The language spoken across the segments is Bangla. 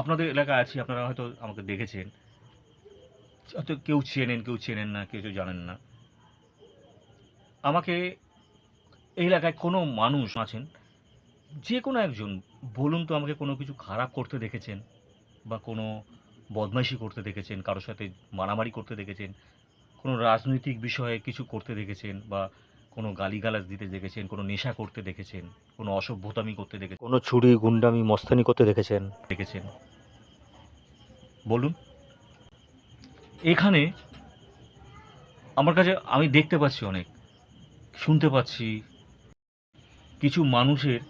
আপনাদের এলাকায় আছি, আপনারা হয়তো আমাকে দেখেছেন। হয়তো কেউ চেনেন কেউ চেনেন না, কেউ জানেন না। আমাকে এই এলাকায় কোনো মানুষ আছেন, যে কোনো একজন, বলুন তো আমাকে কোনো কিছু খারাপ করতে দেখেছেন বা কোনো বদমাইশি করতে দেখেছেন, কারোর সাথে মারামারি করতে দেখেছেন, কোনো রাজনৈতিক বিষয়ে কিছু করতে দেখেছেন বা কোনো গালিগালাজ দিতে দেখেছেন, কোনো নেশা করতে দেখেছেন, কোনো অসভ্যতামি করতে দেখেছেন, কোনো চুরি গুন্ডামি, মস্তানি করতে দেখেছেন দেখেছেন। বলুন। এখানে আমার কাছে, আমি দেখতে পাচ্ছি অনেক, শুনতে পাচ্ছি কিছু মানুষের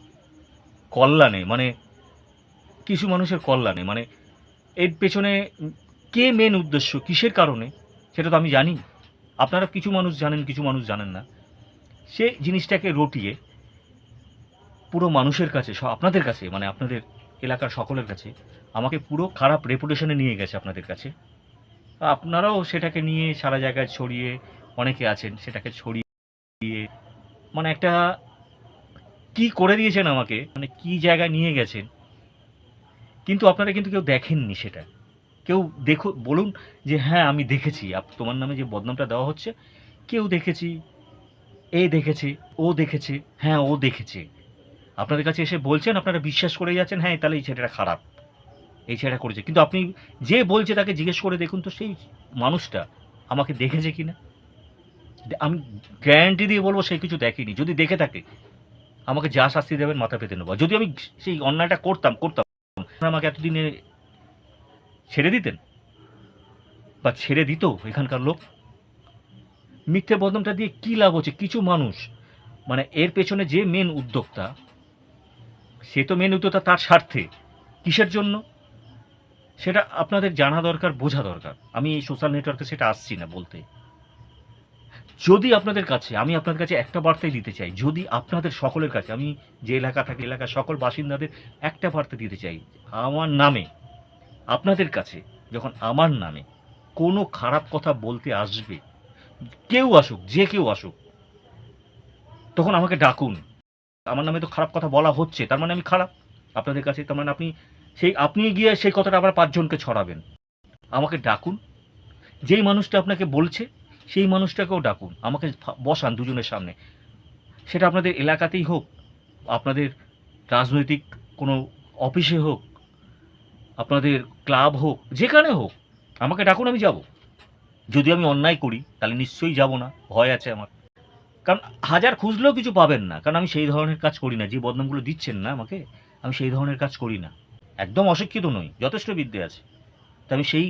কল্যাণে মানে কিছু মানুষের কল্যাণে মানে এর পেছনে কে মেন উদ্দেশ্য, কিসের কারণে, সেটা তো আমি জানি। আপনারা কিছু মানুষ জানেন, কিছু মানুষ জানেন না। সে জিনিসটাকে রটিয়ে পুরো মানুষের কাছে আপনাদের কাছে মানে আপনাদের এলাকার সকলের কাছে। আমাকে পুরো খারাপ রেপুটেশনে নিয়ে গেছে আপনাদের কাছে। আপনারাও সেটাকে নিয়ে সারা জায়গায় ছড়িয়ে, অনেকে আছেন, সেটাকে ছড়িয়ে মানে একটা কি করে দিয়েছেন আমাকে? মানে কি জায়গায় নিয়ে গেছেন? কিন্তু আপনারা কিন্তু কেউ দেখেননি সেটা। কেউ দেখো, বলুন যে হ্যাঁ আমি দেখেছি। তোমার নামে যে বদনামটা দেওয়া হচ্ছে, কেউ দেখেছি, এ দেখেছে, ও দেখেছে হ্যাঁ ও দেখেছে। আপনাদের কাছে এসে বলছেন, আপনারা বিশ্বাস করে যাচ্ছেন হ্যাঁ তাহলে এই ছেলেটা খারাপ। এই ছেলেটা করেছে। কিন্তু আপনি যে বলছে তাকে জিজ্ঞেস করে দেখুন তো, সেই মানুষটা আমাকে দেখেছে কি না আমি গ্যারান্টি দিয়ে বলব সে কিছু দেখেনি। যদি দেখে থাকে, আমাকে যা শাস্তি দেবেন মাথা পেতে নেব। যদি আমি সেই অন্যায়টা করতাম করতাম আমাকে এতদিনে ছেড়ে দিতেন? বা ছেড়ে দিত এখানকার লোক? মিথ্যে বদনামটা দিয়ে কী লাভ হচ্ছে? কিছু মানুষ মানে এর পেছনে যে মেন উদ্যোক্তা সে তো মেন উদ্যোক্তা তার স্বার্থে। কিসের জন্য? সেটা আপনাদের জানা দরকার, বোঝা দরকার। আমি এই সোশ্যাল নেটওয়ার্কে সেটা আসছি না বলতে। যদি আপনাদের কাছে, আমি আপনাদের কাছে একটা বার্তাই দিতে চাই, যদি আপনাদের সকলের কাছে, আমি যে এলাকা থাকি, এলাকার সকল বাসিন্দাদের একটা বার্তা দিতে চাই, আমার নামে, আপনাদের কাছে, যখন আমার নামে কোনো খারাপ কথা বলতে আসবে, কেউ আসুক, যে কেউ আসুক, তখন আমাকে ডাকুন। আমার নামে তো খারাপ কথা বলা হচ্ছে, তার মানে আমি খারাপ। আপনাদের কাছে, তার মানে আপনি সেই, আপনি গিয়ে সেই কথাটা আবার পাঁচজনকে ছড়াবেন। আমাকে ডাকুন। যেই মানুষটা আপনাকে বলছে, সেই মানুষটাকেও ডাকুন। আমাকে বসান দুজনের সামনে। সেটা আপনাদের এলাকাতেই হোক, আপনাদের রাজনৈতিক কোনো অফিসে হোক, আপনাদের ক্লাব হোক, যেখানে হোক, আমাকে ডাকুন, আমি যাব। যদি আমি অন্যায় করি, তাহলে নিশ্চয়ই যাব না। ভয় আছে আমার। কারণ হাজার খুঁজলেও কিছু পাবেন না। কারণ আমি সেই ধরনের কাজ করি না। যে বদনামগুলো দিচ্ছেন না আমাকে, আমি সেই ধরনের কাজ করি না। একদম অশিক্ষিত নই, যথেষ্ট বিদ্যে আছে। তা আমি সেই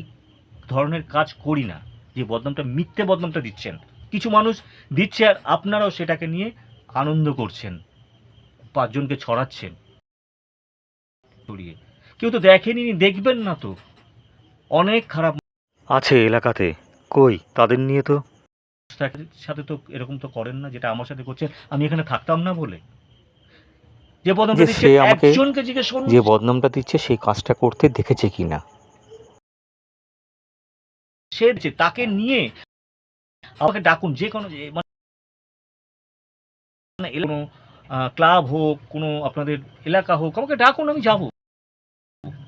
ধরনের কাজ করি না, যে বদনামটা, মিথ্যে বদনামটা দিচ্ছেন। কিছু মানুষ দিচ্ছে আর আপনারাও সেটাকে নিয়ে আনন্দ করছেন, পাঁচজনকে ছড়াচ্ছেন। কেউ তো দেখেনি দেখবেন না তো। অনেক খারাপ আছে এলাকাতে। কই? তাদের নিয়ে তো সাথে তো এরকম তো করেন না যেটা আমার সাথে করছেন। আমি এখানে থাকতাম না বলে। যে বদনামটা দিচ্ছে একজনকে জিজ্ঞেস করুন। যে বদনামটা দিচ্ছে সেই কাজটা করতে দেখেছে কিনা। সে তাকে নিয়ে আমাকে ডাকুন যে কোনো মানে কোনো ক্লাব হোক কোনো আপনাদের এলাকা হোক আমাকে ডাকুন আমি যাব।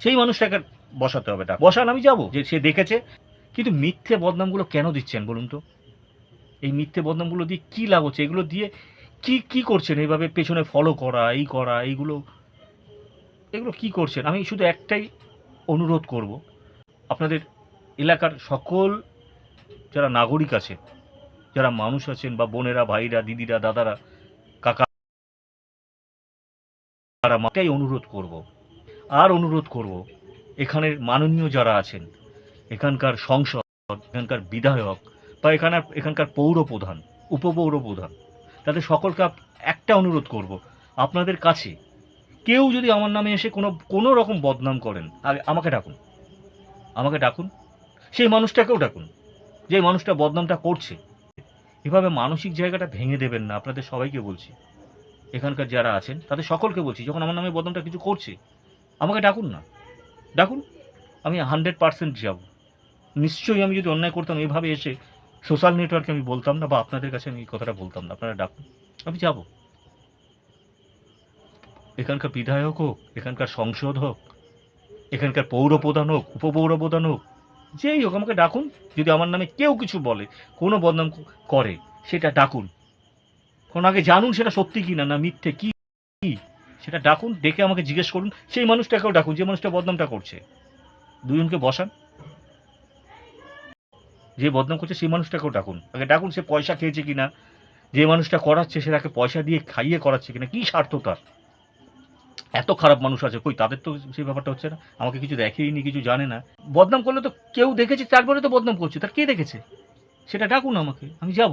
সেই মানুষটাকে বসাতে হবে ডাক বসান আমি যাব। যে সে দেখেছে কিন্তু মিথ্যে বদনামগুলো কেন দিচ্ছেন বলুন তো? এই মিথ্যে বদনামগুলো দিয়ে কি লাভ হচ্ছে? এগুলো দিয়ে কি কি করছেন এইভাবে পেছনে ফলো করা, এই করা, এইগুলো? এগুলো কি করছেন? আমি শুধু একটাই অনুরোধ করব। আপনাদের এলাকার সকল যারা নাগরিক আছে যারা মানুষ আছেন বা বোনেরা, ভাইরা, দিদিরা, দাদারা, কাকা, তারা মাকেই অনুরোধ করব। আর অনুরোধ করব, এখানের মাননীয় যারা আছেন, এখানকার সংসদ, এখানকার বিধায়ক বা এখানের এখানকার পৌর প্রধান উপপৌর প্রধান তাদের সকলকে একটা অনুরোধ করব, আপনাদের কাছে কেউ যদি আমার নামে এসে কোনো কোনো রকম বদনাম করেন, আগে আমাকে ডাকুন। আমাকে ডাকুন। সেই মানুষটাকেও ডাকুন। যে মানুষটা বদনামটা করছে। এভাবে মানসিক জায়গাটা ভেঙে দেবেন না, আপনাদের সবাইকে বলছি। এখানকার যারা আছেন, তাদের সকলকে বলছি, যখন আমার নামে বদনামটা কিছু করছে, আমাকে ডাকুন না। ডাকুন। আমি হান্ড্রেড পার্সেন্ট যাব। নিশ্চয়ই আমি যদি অন্যায় করতাম, এভাবে এসে সোশ্যাল নেটওয়ার্কে আমি বলতাম না বা আপনাদের কাছে আমি কথাটা বলতাম না। আপনারা ডাকুন। আমি যাব। এখানকার বিধায়ক হোক, এখানকার সংসদ হোক, এখানকার পৌর প্রধান হোক উপপৌর প্রধান হোক, যেই হোক, আমাকে ডাকুন। যদি আমার নামে কেউ কিছু বলে, কোনো বদনাম করে, সেটা ডাকুন। কারণ আগে জানুন সেটা সত্যি কি না না মিথ্যে কি কি, সেটা ডাকুন, ডেকে আমাকে জিজ্ঞেস করুন। সেই মানুষটাকেও ডাকুন, যে মানুষটা বদনামটা করছে। দুজনকে বসান। যে বদনাম করছে সেই মানুষটাকেও ডাকুন। আগে ডাকুন সে পয়সা খেয়েছে কিনা, যে মানুষটা করাচ্ছে সে তাকে পয়সা দিয়ে খাইয়ে করাচ্ছে কিনা, কী স্বার্থ তার? এত খারাপ মানুষ আছে, কই তাদের তো সেই ব্যাপারটা হচ্ছে না, আমাকে কিছু দেখেইনি, কিছু জানে না। বদনাম করলে তো কেউ দেখেছে, তারপরে তো বদনাম করছে, তার কে দেখেছে? সেটা ডাকুন আমাকে, আমি যাব।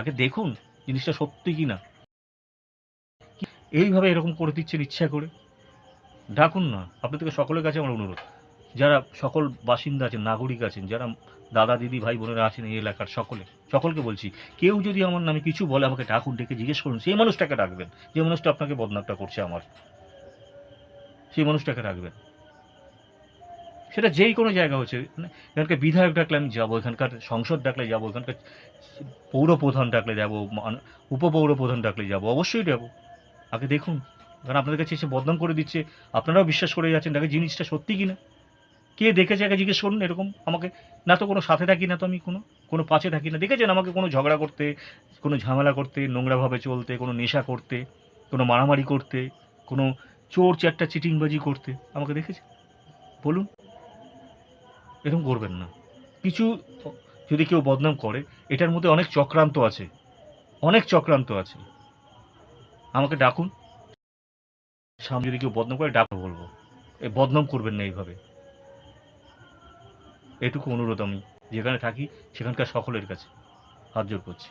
আগে দেখুন জিনিসটা সত্যি কি না এইভাবে এরকম করে দিচ্ছেন ইচ্ছা করে? ডাকুন না, আপনাদেরকে সকলের কাছে আমার অনুরোধ। যারা সকল বাসিন্দা আছেন, নাগরিক আছেন, যারা দাদা, দিদি, ভাই, বোনেরা আছেন এই এলাকার সকলে, সকলকে বলছি, কেউ যদি আমার নামে কিছু বলে আমাকে ঠাকুর ডেকে জিজ্ঞেস করুন, সেই মানুষটাকে ডাকবেন, যে মানুষটা আপনাকে বদনামটা করছে আমার, সেই মানুষটাকে রাখবেন সেটা যেই কোনো জায়গা হচ্ছে মানে এখানকার বিধায়ক ডাকলে আমি যাব, এখানকার সংসদ ডাকলে যাব, এখানকার পৌর প্রধান ডাকলে যাব, মান- উপপৌর প্রধান ডাকলে যাব, অবশ্যই যাব। আগে দেখুন, কারণ আপনাদের কাছে এসে বদনাম করে দিচ্ছে, আপনারাও বিশ্বাস করে যাচ্ছেন দেখে জিনিসটা সত্যি কিনা কে দেখেছে আগে জিজ্ঞেস করুন, এরকম আমাকে, না তো কোনো সাথে থাকি, না তো আমি কোনো কোনো পাশে থাকি না। দেখেছেন আমাকে কোনো ঝগড়া করতে, কোনো ঝামেলা করতে, নোংরাভাবে চলতে, কোনো নেশা করতে, কোনো মারামারি করতে, কোনো চোর চারটা চিটিংবাজি করতে, আমাকে দেখেছে? বলুন। এরকম করবেন না। কিছু যদি কেউ বদনাম করে, এটার মধ্যে অনেক চক্রান্ত আছে। অনেক চক্রান্ত আছে। আমাকে ডাকুন। সামনে যদি কেউ বদনাম করে, ডাকবো, বলব। এই বদনাম করবেন না এইভাবে। এটুকু অনুরোধ আমি। যেখানে থাকি সেখানকার সকলের কাছে হাত জোর করছি।